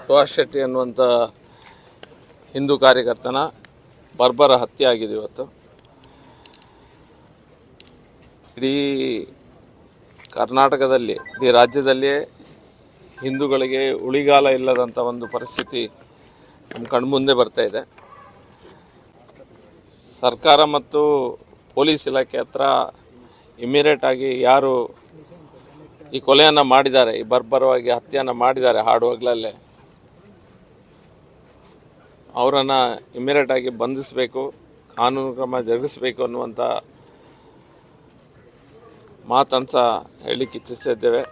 ಸುಭಾಷ್ ಶೆಟ್ಟಿ ಅನ್ನುವಂಥ ಹಿಂದೂ ಕಾರ್ಯಕರ್ತನ ಬರ್ಬರ ಹತ್ಯೆ ಆಗಿದೆ ಇವತ್ತು. ಇಡೀ ಕರ್ನಾಟಕದಲ್ಲಿ, ಇಡೀ ರಾಜ್ಯದಲ್ಲಿಯೇ ಹಿಂದೂಗಳಿಗೆ ಉಳಿಗಾಲ ಇಲ್ಲದಂಥ ಒಂದು ಪರಿಸ್ಥಿತಿ ನಮ್ಮ ಕಣ್ಮುಂದೆ ಬರ್ತಾ ಇದೆ. ಸರ್ಕಾರ ಮತ್ತು ಪೊಲೀಸ್ ಇಲಾಖೆ ಹತ್ರ ಇಮಿಡಿಯೇಟ್ ಆಗಿ ಯಾರು ಈ ಕೊಲೆಯನ್ನು ಮಾಡಿದ್ದಾರೆ, ಈ ಬರ್ಬರವಾಗಿ ಹತ್ಯೆಯನ್ನು ಮಾಡಿದ್ದಾರೆ ಹಾಡುವಾಗಲಲ್ಲೇ. ಅವರನ್ನು ಇಮಿಡಿಯೇಟ್ ಆಗಿ ಬಂಧಿಸಬೇಕು, ಕಾನೂನು ಕ್ರಮ ಜರುಗಿಸಬೇಕು ಅನ್ನುವಂಥ ಮಾತನ್ನು ಸಹ ಹೇಳಲಿಕ್ಕೆ ಇಚ್ಛಿಸ್ತಿದ್ದೇವೆ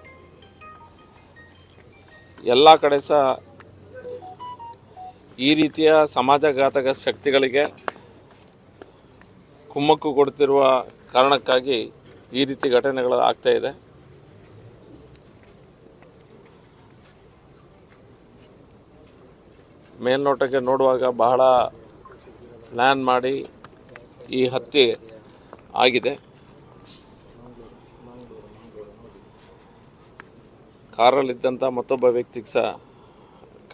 ಎಲ್ಲ ಕಡೆ ಸಹ ಈ ರೀತಿಯ ಸಮಾಜಘಾತಕ ಶಕ್ತಿಗಳಿಗೆ ಕುಮ್ಮಕ್ಕು ಕೊಡ್ತಿರುವ ಕಾರಣಕ್ಕಾಗಿ ಈ ರೀತಿ ಘಟನೆಗಳು ಆಗ್ತಾ ಇದೆ. ಮೇಲ್ನೋಟಕ್ಕೆ ನೋಡುವಾಗ ಬಹಳ ಪ್ಲ್ಯಾನ್ ಮಾಡಿ ಈ ಹತ್ಯೆ ಆಗಿದೆ. ಕಾರಲ್ಲಿದ್ದಂಥ ಮತ್ತೊಬ್ಬ ವ್ಯಕ್ತಿಗೆ ಸಹ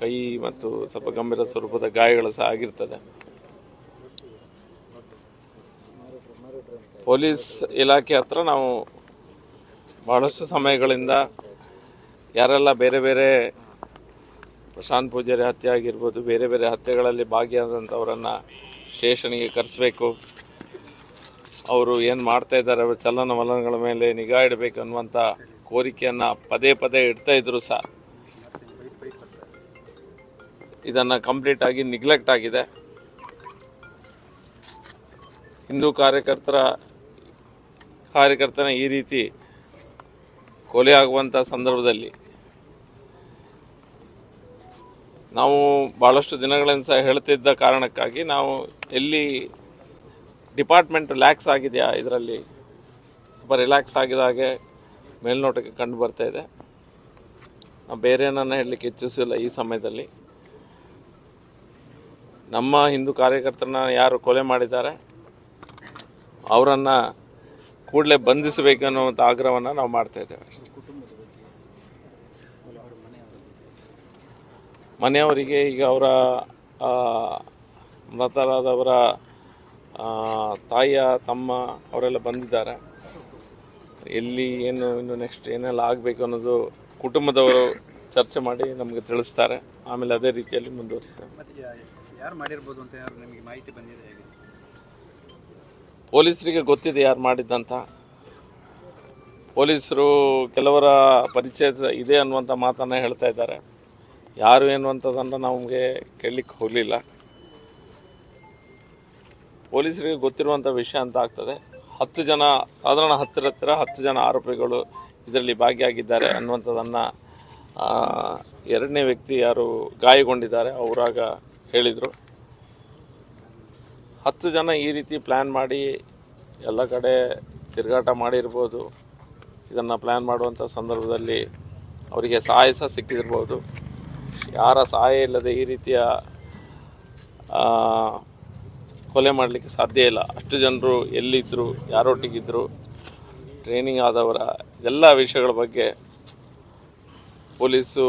ಕೈ ಮತ್ತು ಸ್ವಲ್ಪ ಗಂಭೀರ ಸ್ವರೂಪದ ಗಾಯಗಳು ಸಹ ಆಗಿರ್ತದೆ. ಪೊಲೀಸ್ ಇಲಾಖೆ ಹತ್ರ ನಾವು ಬಹಳಷ್ಟು ಸಮಯಗಳಿಂದ ಯಾರೆಲ್ಲ ಬೇರೆ ಬೇರೆ ಪ್ರಶಾಂತ್ ಪೂಜಾರಿ ಹತ್ಯೆ ಆಗಿರ್ಬೋದು, ಬೇರೆ ಬೇರೆ ಹತ್ಯೆಗಳಲ್ಲಿ ಭಾಗಿಯಾದಂಥವರನ್ನು ಸ್ಟೇಷನ್ಗೆ ಕರೆಸಬೇಕು. ಅವರು ಏನು ಮಾಡ್ತಾ ಇದ್ದಾರೆ, ಅವರ ಚಲನವಲನಗಳ ಮೇಲೆ ನಿಗಾ ಇಡಬೇಕು ಅನ್ನುವಂಥ ಕೋರಿಕೆಯನ್ನು ಪದೇ ಪದೇ ಇಡ್ತಾ ಇದ್ರು ಸಹ ಇದನ್ನು ಕಂಪ್ಲೀಟಾಗಿ ನಿಗ್ಲೆಕ್ಟ್ ಆಗಿದೆ. ಹಿಂದೂ ಕಾರ್ಯಕರ್ತರ ಕಾರ್ಯಕರ್ತನ ಈ ರೀತಿ ಕೊಲೆ ಆಗುವಂಥ ಸಂದರ್ಭದಲ್ಲಿ ನಾವು ಭಾಳಷ್ಟು ದಿನಗಳಿಂದ ಸಹ ಹೇಳ್ತಿದ್ದ ಕಾರಣಕ್ಕಾಗಿ ನಾವು ಎಲ್ಲಿ ಡಿಪಾರ್ಟ್ಮೆಂಟ್ ರಿಲ್ಯಾಕ್ಸ್ ಆಗಿದೆಯಾ ಇದರಲ್ಲಿ? ಸ್ವಲ್ಪ ರಿಲ್ಯಾಕ್ಸ್ ಆಗಿದ ಹಾಗೆ ಮೇಲ್ನೋಟಕ್ಕೆ ಕಂಡು ಬರ್ತಾ ಇದೆ. ನಾವು ಬೇರೆ ಏನನ್ನು ಹೇಳಲಿಕ್ಕೆ ಇಚ್ಛಿಸಿಲ್ಲ ಈ ಸಮಯದಲ್ಲಿ. ನಮ್ಮ ಹಿಂದೂ ಕಾರ್ಯಕರ್ತರನ್ನ ಯಾರು ಕೊಲೆ ಮಾಡಿದ್ದಾರೆ? ಅವರನ್ನು ಕೂಡಲೇ ಬಂಧಿಸಬೇಕು ಅನ್ನುವಂಥ ಆಗ್ರಹವನ್ನು ನಾವು ಮಾಡ್ತಾ ಇದ್ದೇವೆ. ಮನೆಯವರಿಗೆ ಈಗ ಅವರ ಮೃತರಾದವರ ತಾಯಿಯ, ತಮ್ಮ ಅವರೆಲ್ಲ ಬಂದಿದ್ದಾರೆ. ಎಲ್ಲಿ ಏನು, ಇನ್ನು ನೆಕ್ಸ್ಟ್ ಏನೆಲ್ಲ ಆಗಬೇಕು ಅನ್ನೋದು ಕುಟುಂಬದವರು ಚರ್ಚೆ ಮಾಡಿ ನಮಗೆ ತಿಳಿಸ್ತಾರೆ. ಆಮೇಲೆ ಅದೇ ರೀತಿಯಲ್ಲಿ ಮುಂದುವರಿಸ್ತೇವೆ. ಯಾರು ಮಾಡಿರ್ಬೋದು ಅಂತ ನಿಮಗೆ ಮಾಹಿತಿ ಬಂದಿದೆ ಹೇಗೆ? ಪೊಲೀಸರಿಗೆ ಗೊತ್ತಿದೆ ಯಾರು ಮಾಡಿದ್ದಂತ. ಪೊಲೀಸರು ಕೆಲವರ ಪರಿಚಯ ಇದೆ ಅನ್ನುವಂಥ ಮಾತನ್ನು ಹೇಳ್ತಾ ಇದ್ದಾರೆ. ಯಾರು ಎನ್ನುವಂಥದ್ದನ್ನು ನಮಗೆ ಕೇಳಲಿಕ್ಕೆ ಹೋಗಲಿಲ್ಲ. ಪೊಲೀಸರಿಗೆ ಗೊತ್ತಿರುವಂಥ ವಿಷಯ ಅಂತ ಆಗ್ತದೆ. ಹತ್ತು ಜನ, ಸಾಧಾರಣ ಹತ್ತಿರ ಹತ್ತಿರ ಹತ್ತು ಜನ ಆರೋಪಿಗಳು ಇದರಲ್ಲಿ ಭಾಗಿಯಾಗಿದ್ದಾರೆ ಅನ್ನುವಂಥದ್ದನ್ನು ಎರಡನೇ ವ್ಯಕ್ತಿ ಯಾರು ಗಾಯಗೊಂಡಿದ್ದಾರೆ, ಅವರಾಗ ಹೇಳಿದರು. ಹತ್ತು ಜನ ಈ ರೀತಿ ಪ್ಲ್ಯಾನ್ ಮಾಡಿ ಎಲ್ಲ ಕಡೆ ತಿರುಗಾಟ ಮಾಡಿರ್ಬೋದು. ಇದನ್ನು ಪ್ಲ್ಯಾನ್ ಮಾಡುವಂಥ ಸಂದರ್ಭದಲ್ಲಿ ಅವರಿಗೆ ಸಹಾಯ ಸಹ ಸಿಕ್ಕಿದಿರ್ಬೋದು ಯಾರ ಸಹಾಯ ಇಲ್ಲದೆ ಈ ರೀತಿಯ ಕೊಲೆ ಮಾಡಲಿಕ್ಕೆ ಸಾಧ್ಯ ಇಲ್ಲ. ಅಷ್ಟು ಜನರು ಎಲ್ಲಿದ್ದರು ಯಾರೊಟ್ಟಿಗಿದ್ದರು ಟ್ರೈನಿಂಗ್ ಆದವರ ಎಲ್ಲ ವಿಷಯಗಳ ಬಗ್ಗೆ ಪೊಲೀಸು